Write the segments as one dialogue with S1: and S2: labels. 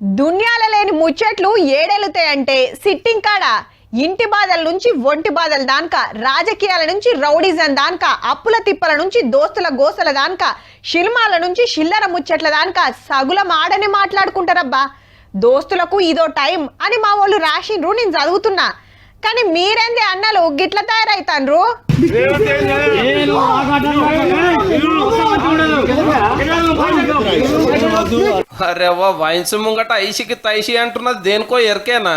S1: దున్యాల లేని ముచ్చట్లు ఏడెలుతాయంటే సిట్టింగ్ కాడ ఇంటి బాధల నుంచి ఒంటి బాధల దానిక రాజకీయాల నుంచి రౌడిజం దానిక అప్పుల తిప్పల నుంచి దోస్తుల గోసల దానిక షిల్మాల నుంచి షిల్లర ముచ్చట్ల దానిక సగుల మాడని మాట్లాడుకుంటారబ్బా. దోస్తులకు ఇదో టైం అని మా వాళ్ళు రాసిండ్రు నేను చదువుతున్నా. కానీ మీరేంది అన్నలు గిట్ల తయారైతాన్రు?
S2: అరే అవ్వ వైన్స్ ముంగట ఐసికి తైసి అంటున్నది దేనికో ఎరికేనా?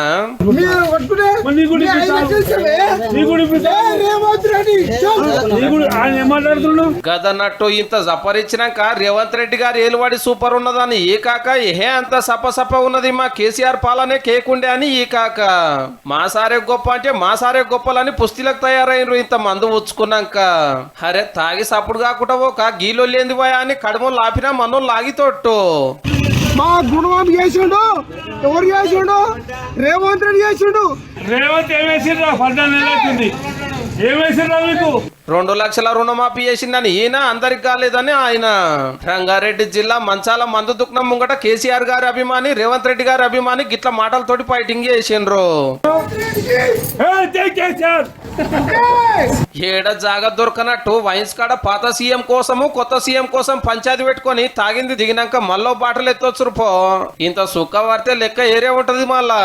S2: గదన్నట్టు ఇంత జపరిచ్చినాక రేవంత్ రెడ్డి గారు ఏలువాడి సూపర్ ఉన్నదని ఈ కాక ఏ అంత సప సప ఉన్నది మా కేసీఆర్ పాలనే కేకుండే అని ఈ కాక. మా సారే గొప్ప అంటే మా సారే గొప్పలని పుస్తీలకు తయారైనరు ఇంత మందు ఉచ్చుకున్నాక. అరే తాగి సప్పుడు కాకుండా ఒక గీలో లేని పోయా అని కడుము లాపినా మన్ను లాగితోట్టు.
S3: మా గుణవాబు చేసిండు. ఎవరు చేసిండు? రేవంత్ రెడ్డి చేసిండు.
S4: రేవంత్ ఏం చేసిండు పద్నాలుగు నెలలు అవుతుంది.
S2: రెండు లక్షల రుణమాఫీ చేసిందని ఈయన అందరికి కాలేదని ఆయన. రంగారెడ్డి జిల్లా మంచాల మందు దుఃఖం ముంగట కేసీఆర్ గారి అభిమాని రేవంత్ రెడ్డి గారి అభిమాని గిట్ల మాటలతోటి ఫైటింగ్ చేసిండ్రు. ఏడ జాగ దొరకనట్టు వైన్స్ కాడ పాత సీఎం కోసము కొత్త సీఎం కోసం పంచాయతీ పెట్టుకొని తాగింది దిగినాక మళ్ళీ బాటలు ఎత్తొచ్చురు పో. ఇంత సుఖ పడితే లెక్క ఏరే ఉంటది మళ్ళా.